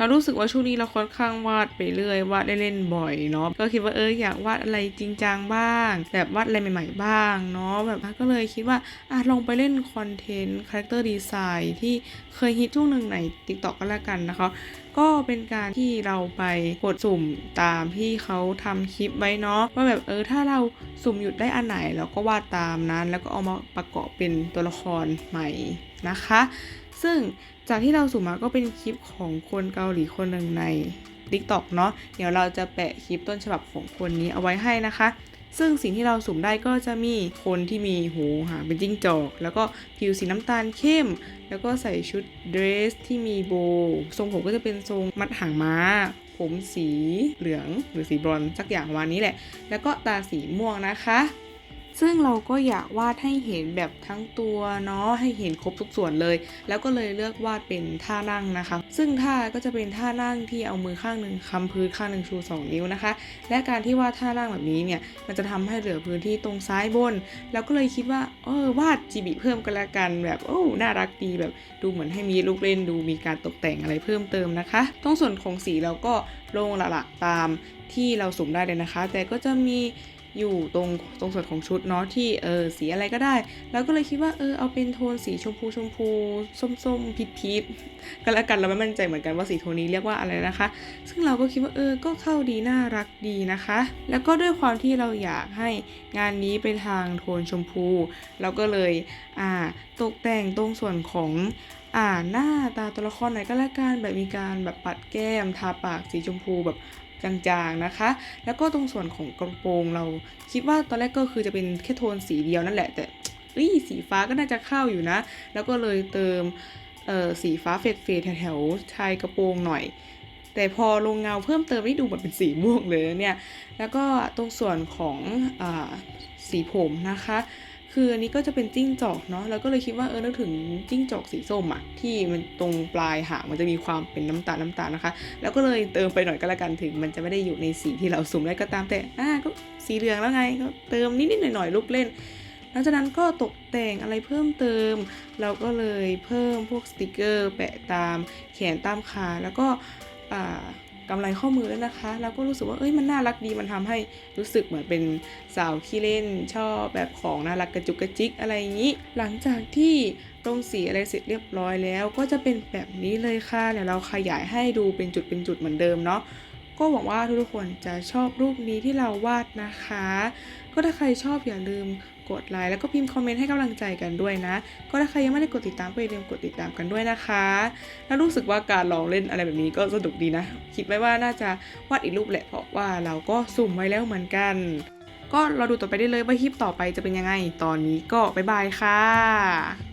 เรารู้สึกว่าช่วงนี้เราค่อนข้างวาดไปเรื่อยวาดเล่นบ่อยเนาะก็คิดว่าเอออยากวาดอะไรจริงจังบ้าง แบบวาดอะไรใหม่ ๆ บ้างเนาะแบบก็เลยคิดว่าอะลองไปเล่นคอนเทนต์คาแรคเตอร์ดีไซน์ที่เคยฮิตช่วงหนึ่งใน TikTok ก็แล้วกันนะคะก็เป็นการที่เราไปกดสุ่มตามที่เขาทำคลิปไว้เนาะว่าแบบเออถ้าเราสุ่มหยุดได้อันไหนเราก็วาดตามนั้น แล้วก็เอามาประกอบเป็นตัวละครใหม่นะคะ ซึ่งจากที่เราสุ่มมาก็เป็นคลิปของคนเกาหลีคนหนึ่งใน TikTok เนาะเดี๋ยวเราจะแปะคลิปต้นฉบับของคนนี้เอาไว้ให้นะคะ ซึ่งสิ่งที่เราสุ่มได้ก็จะมีคนที่มีหูหางเป็นจิ้งจอก แล้วก็ผิวสีน้ำตาลเข้ม แล้วก็ใส่ชุดเดรสที่มีโบว์ทรงผมก็จะเป็นทรงมัดหางม้า ผมสีเหลืองหรือสีบรอนซ์สักอย่างประมาณนี้แหละ แล้วก็ตาสีม่วงนะคะ ซึ่งเราก็อยากวาดให้เห็นแบบทั้งตัวเนาะให้เห็นครบทุกส่วนเลย แล้วก็เลยเลือกวาดเป็นท่านั่งนะคะ ซึ่งท่าก็จะเป็นท่านั่งที่เอามือข้างหนึ่งค้ำพื้นข้างหนึ่งชู 2 นิ้วนะคะ และการที่วาดท่านั่งแบบนี้เนี่ยมันจะทำให้เหลือพื้นที่ตรงซ้ายบน แล้วก็เลยคิดว่าเออวาดจีบีเพิ่มกันละกันแบบโอ้น่ารักดีแบบดูเหมือนให้มีลูกเล่นดูมีการตกแต่งอะไรเพิ่มเติมนะคะตรงส่วนของสีเราก็ลงหลักๆตามที่เราสุ่มได้เลยนะคะ แต่ก็จะมี อยู่ตรงตรงส่วนของชุดเนาะที่เออสีอะไรก็ได้แล้วก็เลยคิดว่าเออเอาเป็นโทนสีชมพูชมพูส้มๆพีพีชๆก็แล้วกันเราไม่มั่นใจเหมือนกันว่าสีโทนนี้เรียกว่าอะไรนะคะ ซึ่งเราก็คิดว่าเออก็เข้าดีน่ารักดีนะคะ แล้วก็ด้วยความที่เราอยากให้งานนี้ไปทางโทนชมพู เราก็เลยอ่าตกแต่งตรงส่วนของ อ่าหน้าตาตัวละครไหนอยก็แล้วกันแบบมีการแบบปัดแก้มทาปากสีชมพูแบบจางๆนะคะ แล้วก็ตรงส่วนของกระโปรงเราคิดว่าตอนแรกก็คือจะเป็นแค่โทนสีเดียวนั่นแหละ แต่เอ้ยสีฟ้าก็น่าจะเข้าอยู่นะ แล้วก็เลยเติมเอ่อสีฟ้าเฟดเฟดแถวๆชายกระโปรงหน่อย แต่พอลงเงาเพิ่มเติมนี่ดูเหมือนเป็นสีม่วงเลยเนี่ย แล้วก็ตรงส่วนของอาสีผมนะคะ คืออันนี้ก็จะเป็นจิ้งจอกเนาะแล้วก็เลยคิดว่าเออนึกถึงจิ้งจอกสีส้มอะที่มันตรงปลายหางมันจะมีความเป็นน้ำตาลน้ำตาลนะคะ แล้วก็เลยเติมไปหน่อยก็แล้วกันถึง มันจะไม่ได้อยู่ในสีที่เราสุ่มได้ก็ตามแต่อ่าก็สีเหลืองแล้วไงก็เติมนิดๆหน่อยๆลูกเล่นหลังจากนั้นก็ตกแต่งอะไรเพิ่มเติม เราก็เลยเพิ่มพวกสติกเกอร์ แปะตามแขนตามขาแล้วก็อ่า กำไรข้อมือแล้วนะคะ แล้วก็รู้สึกว่าเอ้ยมันน่ารักดีมันทำให้รู้สึกเหมือนเป็นสาวขี้เล่นชอบแบบของน่ารักกระจุกกระจิกอะไรอย่างนี้ หลังจากที่ตรงสีอะไรเสร็จเรียบร้อยแล้ว ก็จะเป็นแบบนี้เลยค่ะเดี๋ยวเราขยายให้ดูเป็นจุดเป็นจุดเหมือนเดิมเนาะ ก็หวังว่าทุกๆคนจะชอบรูปนี้ที่เราวาดนะคะ ก็ถ้าใครชอบอย่าลืมกดไลค์แล้วก็พิมพ์คอมเมนต์ให้กำลังใจกันด้วยนะ ก็ถ้าใครยังไม่ได้กดติดตามก็อย่าลืมกดติดตามกันด้วยนะคะ แล้วรู้สึกว่าการลองเล่นอะไรแบบนี้ก็สนุกดีนะ คิดไว้ว่าน่าจะวาดอีกรูปแหละเพราะว่าเราก็สุ่มไว้แล้วเหมือนกัน ก็เราดูต่อไปได้เลยว่าคลิปต่อไปจะเป็นยังไง ตอนนี้ก็บ๊ายบายค่ะ